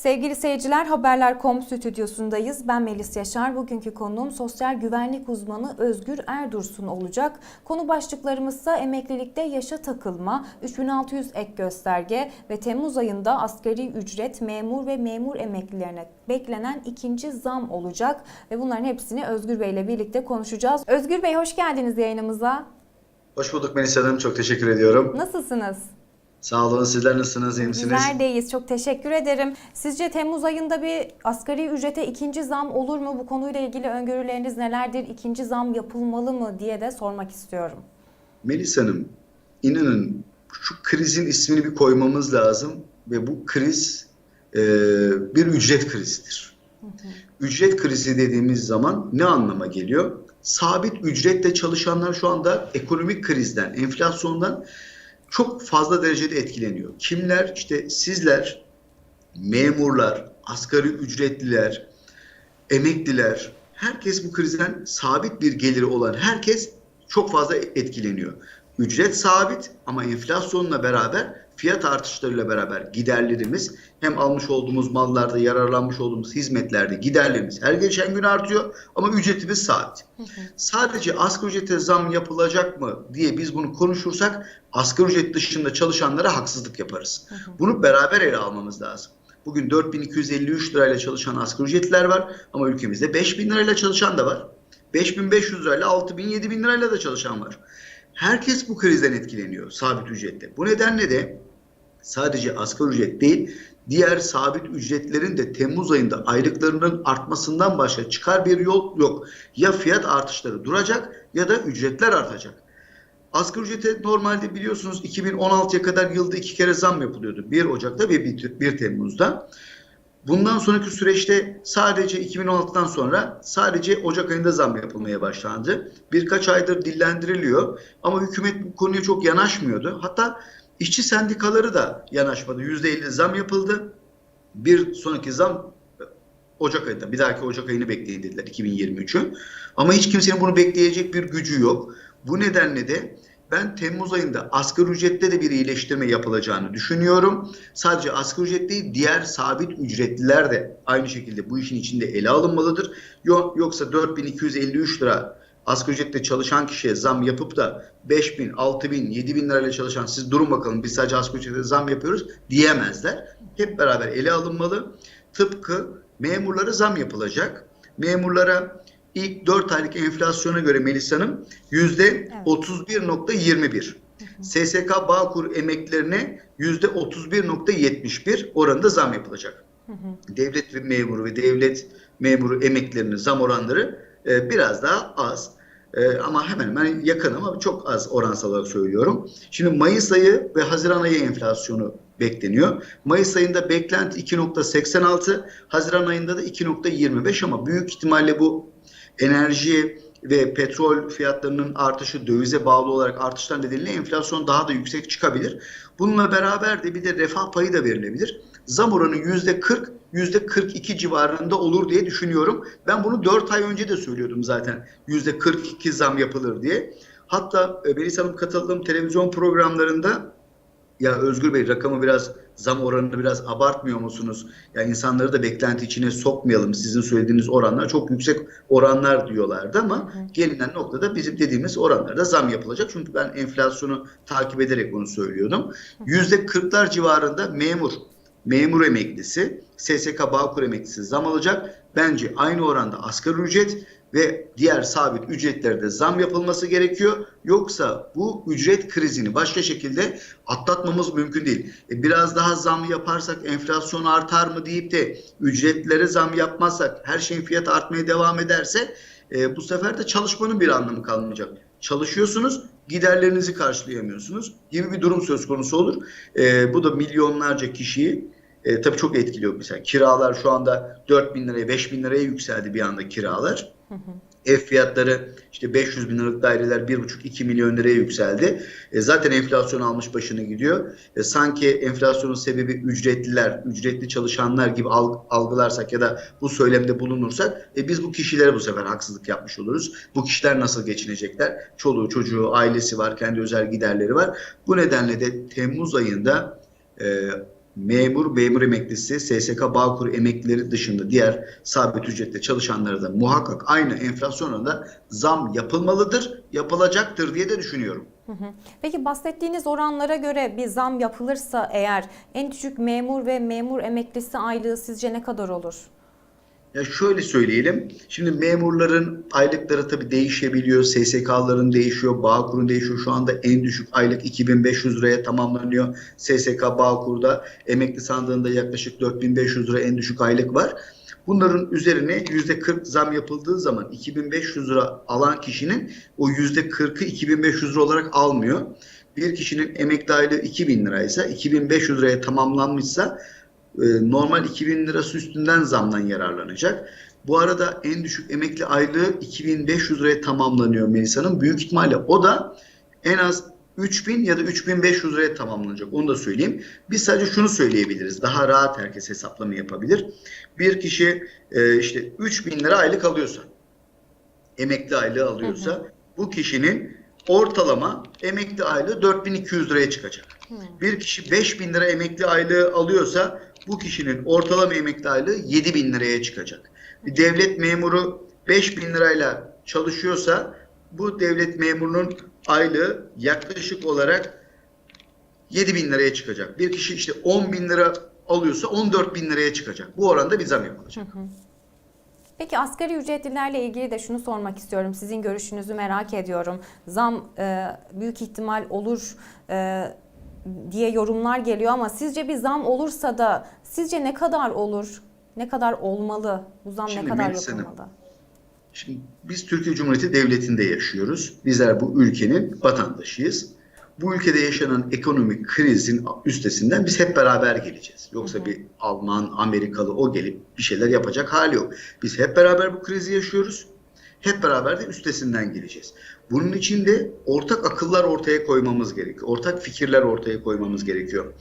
Sevgili seyirciler Haberler.com stüdyosundayız. Ben Melis Yaşar. Bugünkü konuğum sosyal güvenlik uzmanı Özgür Erdursun olacak. Konu başlıklarımızsa emeklilikte yaşa takılma, 3600 ek gösterge ve Temmuz ayında asgari ücret, memur ve memur emeklilerine beklenen ikinci zam olacak. Ve bunların hepsini Özgür Bey ile birlikte konuşacağız. Özgür Bey hoş geldiniz yayınımıza. Hoş bulduk Melis Hanım. Çok teşekkür ediyorum. Nasılsınız? Sağ olun. Sizler nasılsınız? iyi misiniz? Bizler. Çok teşekkür ederim. Sizce Temmuz ayında bir asgari ücrete ikinci zam olur mu? Bu konuyla ilgili öngörüleriniz nelerdir? İkinci zam yapılmalı mı diye de sormak istiyorum. Melis Hanım, inanın şu krizin ismini bir koymamız lazım ve bu kriz e, bir ücret krizidir. Ücret krizi dediğimiz zaman ne anlama geliyor? Sabit ücretle çalışanlar şu anda ekonomik krizden, enflasyondan çok fazla derecede etkileniyor. Kimler? İşte sizler, memurlar, asgari ücretliler, emekliler, herkes bu krizden sabit bir geliri olan herkes çok fazla etkileniyor. Ücret sabit ama enflasyonla beraber fiyat artışlarıyla beraber giderlerimiz hem almış olduğumuz mallarda yararlanmış olduğumuz hizmetlerde giderlerimiz her geçen gün artıyor ama ücretimiz sabit. Sadece asgari ücrete zam yapılacak mı diye biz bunu konuşursak asgari ücret dışında çalışanlara haksızlık yaparız. Bunu beraber ele almamız lazım. Bugün 4253 lirayla çalışan asgari ücretliler var ama ülkemizde 5000 lirayla çalışan da var. 5500 lirayla 6000 7000 lirayla da çalışan var. Herkes bu krizden etkileniyor sabit ücrette. Bu nedenle de sadece asgari ücret değil, diğer sabit ücretlerin de Temmuz ayında aylıklarının artmasından başka çıkar bir yol yok. Ya fiyat artışları duracak ya da ücretler artacak. Asgari ücrete normalde biliyorsunuz 2016'ya kadar yılda iki kere zam yapılıyordu. 1 Ocak'ta ve 1 Temmuz'da. Bundan sonraki süreçte sadece 2016'dan sonra sadece Ocak ayında zam yapılmaya başlandı. Birkaç aydır dillendiriliyor ama hükümet bu konuya çok yanaşmıyordu. Hatta işçi sendikaları da yanaşmadı. %50 zam yapıldı. Bir sonraki zam Ocak ayında. Bir dahaki Ocak ayını bekleyin dediler 2023'ü. Ama hiç kimsenin bunu bekleyecek bir gücü yok. Bu nedenle de ben Temmuz ayında asgari ücrette de bir iyileştirme yapılacağını düşünüyorum. Sadece asgari ücret değil diğer sabit ücretliler de aynı şekilde bu işin içinde ele alınmalıdır. Yoksa 4253 lira asgari ücretle çalışan kişiye zam yapıp da 5000, 6000, 7000 lirayla çalışan siz durun bakalım biz sadece asgari ücrete zam yapıyoruz diyemezler. Hep beraber ele alınmalı. Tıpkı memurlara zam yapılacak. Memurlara ilk 4 aylık enflasyona göre Melis Hanım %31.21. SSK Bağkur emeklilerine %31.71 oranında zam yapılacak. Devlet ve memuru ve devlet memuru emeklilerinin zam oranları e, biraz daha az. E, ama hemen hemen yakın ama çok az oransal olarak söylüyorum. Şimdi Mayıs ayı ve Haziran ayı enflasyonu bekleniyor. Mayıs ayında beklenti 2.86, Haziran ayında da 2.25 ama büyük ihtimalle bu enerji ve petrol fiyatlarının artışı dövize bağlı olarak artışlar nedeniyle enflasyon daha da yüksek çıkabilir. Bununla beraber de bir de refah payı da verilebilir. Zam oranı %40, %42 civarında olur diye düşünüyorum. Ben bunu 4 ay önce de söylüyordum zaten. %42 zam yapılır diye. Hatta Melis Hanım katıldığım televizyon programlarında ya Özgür Bey rakamı biraz zam oranını biraz abartmıyor musunuz? Ya insanları da beklenti içine sokmayalım. Sizin söylediğiniz oranlar çok yüksek oranlar diyorlardı ama hı. gelinen noktada bizim dediğimiz oranlarda zam yapılacak. Çünkü ben enflasyonu takip ederek bunu söylüyordum. Yüzde kırklar civarında memur, memur emeklisi, SSK Bağkur emeklisi zam alacak. Bence aynı oranda asgari ücret ve diğer sabit ücretlerde zam yapılması gerekiyor. Yoksa bu ücret krizini başka şekilde atlatmamız mümkün değil. E biraz daha zam yaparsak enflasyon artar mı deyip de ücretlere zam yapmazsak her şeyin fiyatı artmaya devam ederse e, bu sefer de çalışmanın bir anlamı kalmayacak. Çalışıyorsunuz giderlerinizi karşılayamıyorsunuz gibi bir durum söz konusu olur. E, bu da milyonlarca kişiyi e, tabii çok etkiliyor mesela. Kiralar şu anda 4 bin liraya 5 bin liraya yükseldi bir anda kiralar. Hı hı. Ev fiyatları işte 500 bin liralık daireler 1,5-2 milyon liraya yükseldi. E, zaten enflasyon almış başını gidiyor. E, sanki enflasyonun sebebi ücretliler, ücretli çalışanlar gibi algılarsak ya da bu söylemde bulunursak e, biz bu kişilere bu sefer haksızlık yapmış oluruz. Bu kişiler nasıl geçinecekler? Çoluğu, çocuğu, ailesi var, kendi özel giderleri var. Bu nedenle de Temmuz ayında e, memur, memur emeklisi, SSK Bağkur emeklileri dışında diğer sabit ücretle çalışanlara da muhakkak aynı enflasyon oranında zam yapılmalıdır, yapılacaktır diye de düşünüyorum. Peki bahsettiğiniz oranlara göre bir zam yapılırsa eğer en düşük memur ve memur emeklisi aylığı sizce ne kadar olur? Ya şöyle söyleyelim. Şimdi memurların aylıkları tabii değişebiliyor. SSK'ların değişiyor. Bağkur'un değişiyor. Şu anda en düşük aylık 2500 liraya tamamlanıyor. SSK Bağkur'da emekli sandığında yaklaşık 4500 lira en düşük aylık var. Bunların üzerine %40 zam yapıldığı zaman 2500 lira alan kişinin o %40'ı 2500 lira olarak almıyor. Bir kişinin emekli aylığı 2000 liraysa 2500 liraya tamamlanmışsa e, normal 2000 lirası üstünden zamdan yararlanacak. Bu arada en düşük emekli aylığı 2500 liraya tamamlanıyor Melisa'nın. Büyük ihtimalle o da en az 3000 ya da 3500 liraya tamamlanacak. Onu da söyleyeyim. Biz sadece şunu söyleyebiliriz. Daha rahat herkes hesaplama yapabilir. Bir kişi e, işte 3000 lira aylık alıyorsa, emekli aylığı alıyorsa Hı hı. bu kişinin ortalama emekli aylığı 4200 liraya çıkacak. Bir kişi 5000 lira emekli aylığı alıyorsa bu kişinin ortalama emekli aylığı 7000 liraya çıkacak. Bir devlet memuru 5000 lirayla çalışıyorsa bu devlet memurunun aylığı yaklaşık olarak 7000 liraya çıkacak. Bir kişi işte 10 bin lira alıyorsa 14 bin liraya çıkacak. Bu oranda bir zam yapılacak. Peki asgari ücretlilerle ilgili de şunu sormak istiyorum. Sizin görüşünüzü merak ediyorum. Zam e, büyük ihtimal olur e, diye yorumlar geliyor ama sizce bir zam olursa da sizce ne kadar olur? Ne kadar olmalı? Bu zam Şimdi ne kadar Melis Hanım, yapılmalı? Şimdi biz Türkiye Cumhuriyeti Devleti'nde yaşıyoruz. Bizler bu ülkenin vatandaşıyız. Bu ülkede yaşanan ekonomik krizin üstesinden biz hep beraber geleceğiz. Yoksa bir Alman, Amerikalı o gelip bir şeyler yapacak hali yok. Biz hep beraber bu krizi yaşıyoruz. Hep beraber de üstesinden geleceğiz. Bunun için de ortak akıllar ortaya koymamız gerekiyor. Ortak fikirler ortaya koymamız gerekiyor.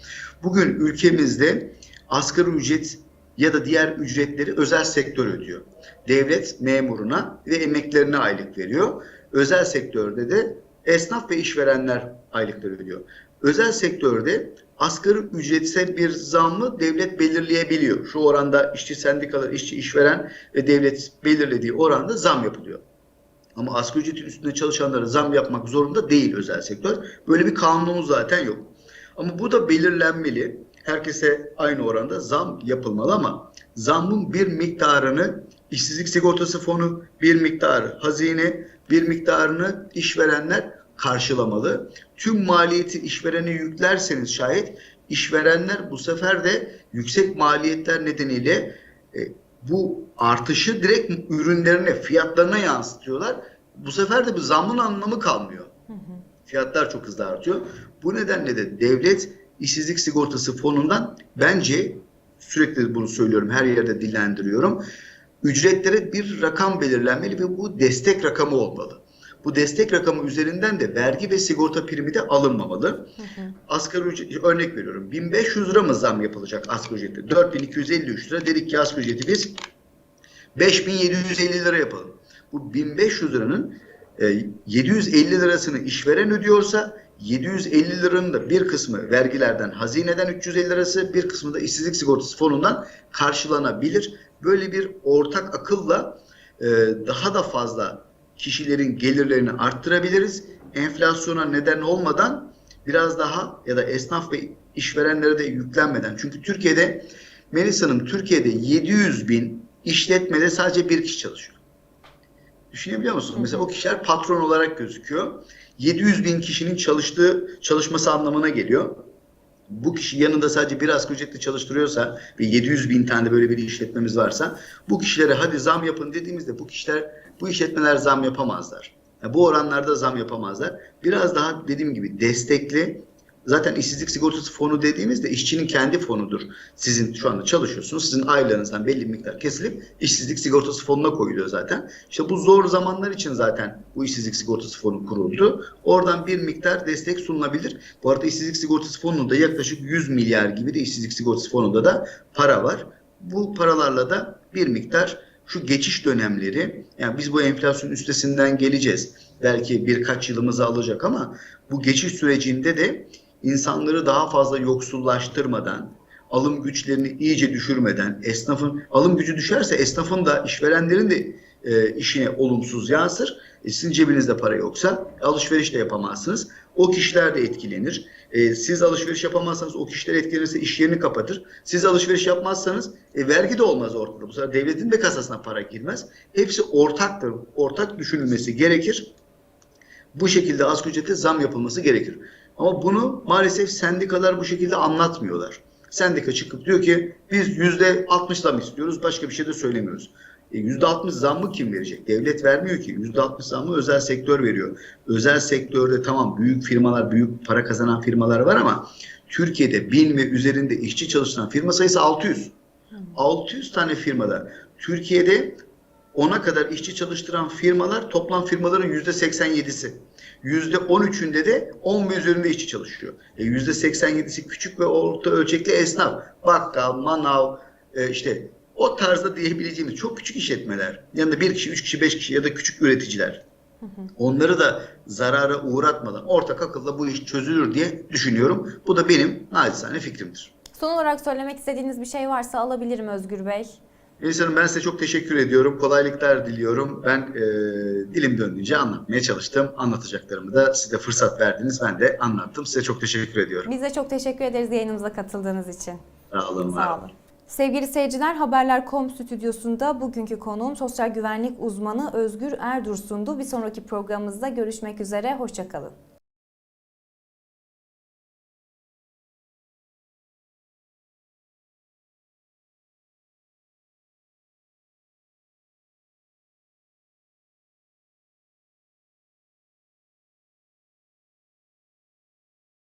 Bugün ülkemizde asgari ücret ya da diğer ücretleri özel sektör ödüyor. Devlet memuruna ve emeklerine aylık veriyor. Özel sektörde de esnaf ve işverenler aylıkları ödüyor. Özel sektörde asgari ücretse bir zammı devlet belirleyebiliyor. Şu oranda işçi sendikalar, işçi işveren ve devlet belirlediği oranda zam yapılıyor. Ama asgari ücretin üstünde çalışanlara zam yapmak zorunda değil özel sektör. Böyle bir kanunumuz zaten yok. Ama bu da belirlenmeli. Herkese aynı oranda zam yapılmalı ama zammın bir miktarını işsizlik sigortası fonu, bir miktarı hazine, bir miktarını işverenler karşılamalı. Tüm maliyeti işverene yüklerseniz şayet işverenler bu sefer de yüksek maliyetler nedeniyle e, bu artışı direkt ürünlerine, fiyatlarına yansıtıyorlar. Bu sefer de bir zamın anlamı kalmıyor. Fiyatlar çok hızlı artıyor. Bu nedenle de devlet işsizlik sigortası fonundan bence sürekli bunu söylüyorum, her yerde dillendiriyorum. Ücretlere bir rakam belirlenmeli ve bu destek rakamı olmalı. Bu destek rakamı üzerinden de vergi ve sigorta primi de alınmamalı. Asgari ücret, örnek veriyorum. 1500 lira mı zam yapılacak asgari ücrette? 4253 lira dedik ki asgari ücreti biz 5750 lira yapalım. Bu 1500 liranın e, 750 lirasını işveren ödüyorsa 750 liranın da bir kısmı vergilerden, hazineden 350 lirası, bir kısmı da işsizlik sigortası fonundan karşılanabilir. Böyle bir ortak akılla e, daha da fazla kişilerin gelirlerini arttırabiliriz. Enflasyona neden olmadan biraz daha ya da esnaf ve işverenlere de yüklenmeden. Çünkü Türkiye'de Melis Hanım Türkiye'de 700 bin işletmede sadece bir kişi çalışıyor. Düşünebiliyor musunuz? Mesela o kişiler patron olarak gözüküyor. 700 bin kişinin çalıştığı çalışması anlamına geliyor. Bu kişi yanında sadece bir asgari ücretli çalıştırıyorsa ve 700 bin tane böyle bir işletmemiz varsa bu kişilere hadi zam yapın dediğimizde bu kişiler bu işletmeler zam yapamazlar. Yani bu oranlarda zam yapamazlar. Biraz daha dediğim gibi destekli zaten işsizlik sigortası fonu dediğimizde işçinin kendi fonudur. Sizin şu anda çalışıyorsunuz. Sizin aylığınızdan belli bir miktar kesilip işsizlik sigortası fonuna koyuluyor zaten. İşte bu zor zamanlar için zaten bu işsizlik sigortası fonu kuruldu. Oradan bir miktar destek sunulabilir. Bu arada işsizlik sigortası fonunda yaklaşık 100 milyar gibi de işsizlik sigortası fonunda da para var. Bu paralarla da bir miktar şu geçiş dönemleri yani biz bu enflasyon üstesinden geleceğiz. Belki birkaç yılımızı alacak ama bu geçiş sürecinde de insanları daha fazla yoksullaştırmadan, alım güçlerini iyice düşürmeden esnafın alım gücü düşerse esnafın da işverenlerin de e, işine olumsuz yansır. E, sizin cebinizde para yoksa alışveriş de yapamazsınız. O kişiler de etkilenir. E, siz alışveriş yapamazsanız o kişiler etkilenirse iş yerini kapatır. Siz alışveriş yapmazsanız e, vergi de olmaz ortada. Bu sefer devletin de kasasına para girmez. Hepsi ortaktır. Ortak düşünülmesi gerekir. Bu şekilde asgari ücrete zam yapılması gerekir. Ama bunu maalesef sendikalar bu şekilde anlatmıyorlar. Sendika çıkıp diyor ki biz yüzde 60 zam istiyoruz başka bir şey de söylemiyoruz. E, Yüzde 60 zammı kim verecek? Devlet vermiyor ki. Yüzde 60 zammı özel sektör veriyor. Özel sektörde tamam büyük firmalar, büyük para kazanan firmalar var ama Türkiye'de bin ve üzerinde işçi çalıştıran firma sayısı 600. 600 tane firmada. Türkiye'de ona kadar işçi çalıştıran firmalar toplam firmaların yüzde 87'si. Yüzde 13'ünde de 10 ve üzerinde işçi çalışıyor. E yüzde 87'si küçük ve orta ölçekli esnaf. Bakkal, manav, e, işte o tarzda diyebileceğimiz çok küçük işletmeler. Yanında bir kişi, üç kişi, beş kişi ya da küçük üreticiler. Onları da zarara uğratmadan ortak akılla bu iş çözülür diye düşünüyorum. Bu da benim naçizane fikrimdir. Son olarak söylemek istediğiniz bir şey varsa alabilirim Özgür Bey. Hanım ben size çok teşekkür ediyorum. Kolaylıklar diliyorum. Ben e, dilim döndüğünce anlatmaya çalıştım. Anlatacaklarımı da size fırsat verdiniz. Ben de anlattım. Size çok teşekkür ediyorum. Biz de çok teşekkür ederiz yayınımıza katıldığınız için. Sağ olun. Sağ olun. olun. Sevgili seyirciler Haberler.com stüdyosunda bugünkü konuğum sosyal güvenlik uzmanı Özgür Erdursun'du. Bir sonraki programımızda görüşmek üzere. Hoşçakalın.